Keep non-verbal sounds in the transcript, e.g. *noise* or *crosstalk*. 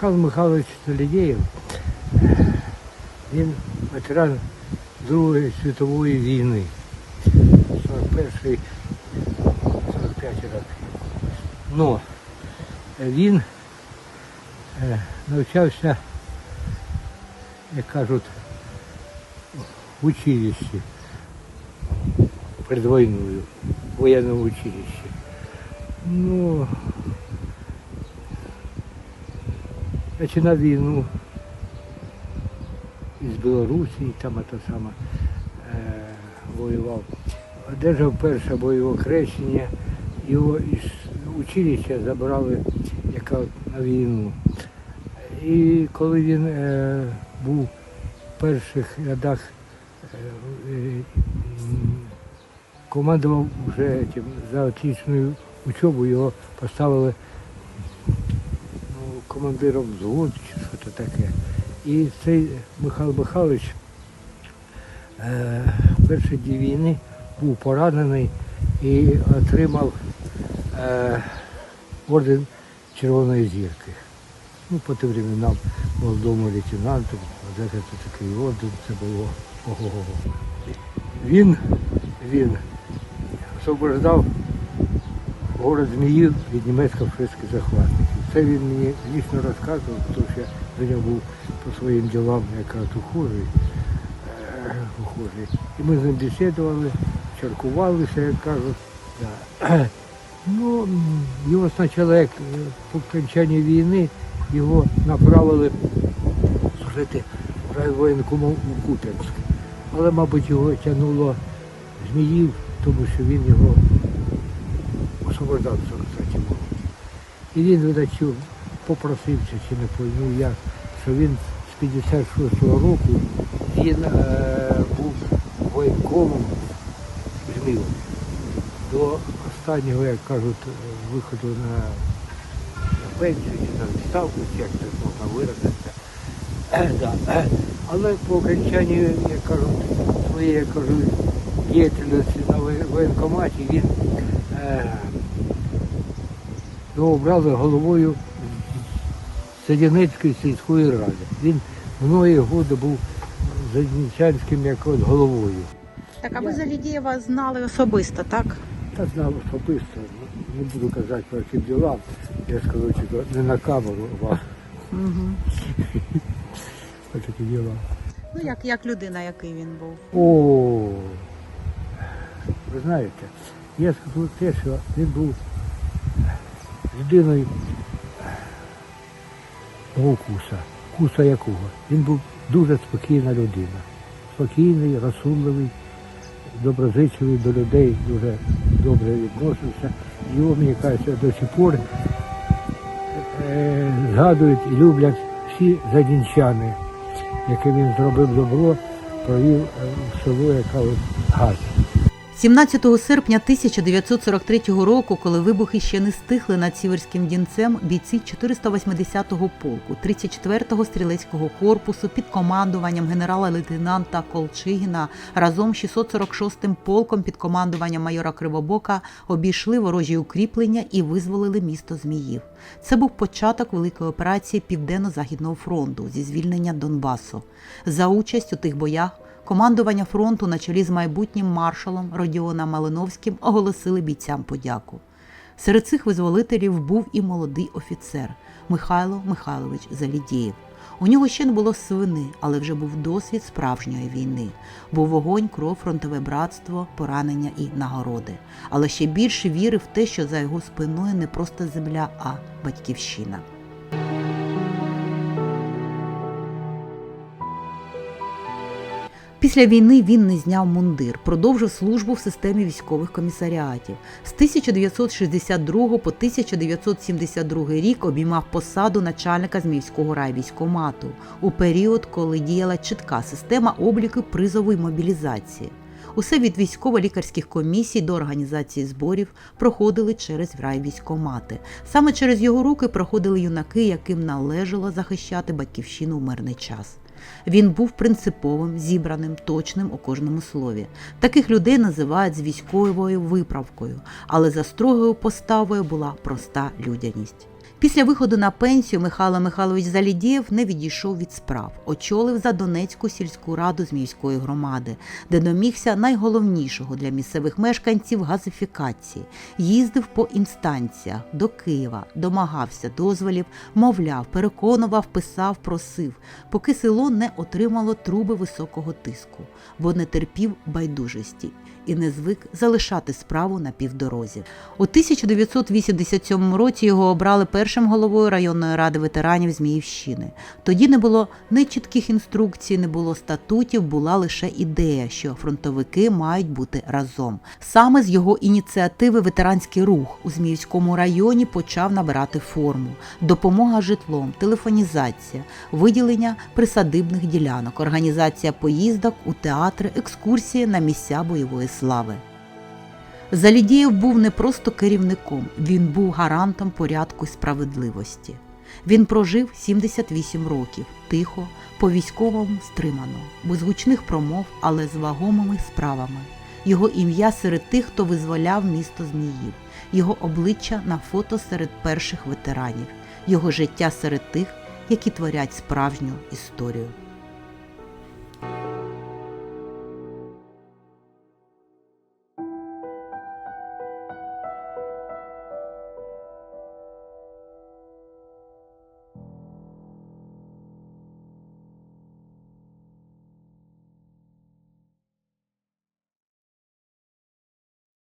Михайло Михайлович Солідєєв, він ветеран Другої світової війни. 41 45 років. Но він е, навчався, як кажуть, в училищі перед війною, в воєнному училищі. Ну, починав війну із Білорусі, там це саме е, воював. Одержав перше бойове хрещення, його із училища забрали яка на війну. І коли він е, був в перших рядах, е, е, командував вже за отличною учобу, його поставили командиром взводу чи що то таке. І цей Михайло Михайлович е, перші дні війни був поранений і отримав е, орден Червоної зірки. Ну, по тим временам молодому лейтенанту, де це такий орден, це було ого-го. Він, він освобождав город Зміїв від німецько-фашистських захватників. Це він мені лічно розказував, тому що я до нього був по своїм ділам якраз ухожий. е, ухожий. І ми з ним бесідували, чаркувалися, як кажуть. Да. *clears throat* Ну, його спочатку, як по окончанні війни, його направили служити в райвоєнкому у Куп'янськ. Але, мабуть, його тягнуло Зміїв, тому що він його освобождав в 43 році. І він, видачу, попросився, чи не пойму як, що він з 56-го року він е, був воєнкомом Зміїв. До останнього, як кажуть, виходу на, пенсію чи на відставку, чи як це можна виразитися. Е. Але по окончанні, як кажуть, своєї, як кажуть, діяльності на воєнкоматі він е, його обрали головою Садянецької сільської ради. Він многі роки був Заднічанським як головою. Так, а ви Залідєєва знали особисто, так? Та знав особисто, не буду казати про ці діла, я скажу, що не на камеру, а Угу. такі діла. Ну, як, як людина, який він був. О, ви знаєте, я скажу те, що він був людиною мого куса. Куса якого? Він був дуже спокійна людина. Спокійний, розсудливий, доброзичливий до людей, дуже добре відносився. Його, мені кажеться, до сих пор е, згадують і люблять всі задінчани, яке він зробив добро, провів е, в село, яка от газ. 17 серпня 1943 року, коли вибухи ще не стихли над Сіверським дінцем, бійці 480-го полку 34-го стрілецького корпусу під командуванням генерала-лейтенанта Колчигіна разом з 646-м полком під командуванням майора Кривобока обійшли ворожі укріплення і визволили місто Зміїв. Це був початок великої операції Південно-Західного фронту зі звільнення Донбасу. За участь у тих боях Командування фронту на чолі з майбутнім маршалом Родіоном Малиновським оголосили бійцям подяку. Серед цих визволителів був і молодий офіцер Михайло Михайлович Залідєєв. У нього ще не було свини, але вже був досвід справжньої війни. Був вогонь, кров, фронтове братство, поранення і нагороди. Але ще більше вірив в те, що за його спиною не просто земля, а батьківщина. Після війни він не зняв мундир, продовжив службу в системі військових комісаріатів. З 1962 по 1972 рік обіймав посаду начальника Зміївського райвійськомату у період, коли діяла чітка система обліку призової мобілізації. Усе від військово-лікарських комісій до організації зборів проходили через райвійськомати. Саме через його руки проходили юнаки, яким належало захищати батьківщину в мирний час. Він був принциповим, зібраним, точним у кожному слові. Таких людей називають з військовою виправкою, але за строгою поставою була проста людяність. Після виходу на пенсію Михайло Михайлович Залідєєв не відійшов від справ, очолив за Донецьку сільську раду Зміївської громади, де домігся найголовнішого для місцевих мешканців газифікації, їздив по інстанціях до Києва, домагався дозволів, мовляв, переконував, писав, просив, поки село не отримало труби високого тиску, бо не терпів байдужості і не звик залишати справу на півдорозі. У 1987 році його обрали першим головою районної ради ветеранів Зміївщини. Тоді не було ні чітких інструкцій, не було статутів, була лише ідея, що фронтовики мають бути разом. Саме з його ініціативи ветеранський рух у Зміївському районі почав набирати форму: допомога житлом, телефонізація, виділення присадибних ділянок, організація поїздок у театри, екскурсії на місця бойової слави. Залідєєв був не просто керівником, він був гарантом порядку і справедливості. Він прожив 78 років, тихо, по військовому стримано, без гучних промов, але з вагомими справами. Його ім'я серед тих, хто визволяв місто Зміїв, його обличчя на фото серед перших ветеранів, його життя серед тих, які творять справжню історію.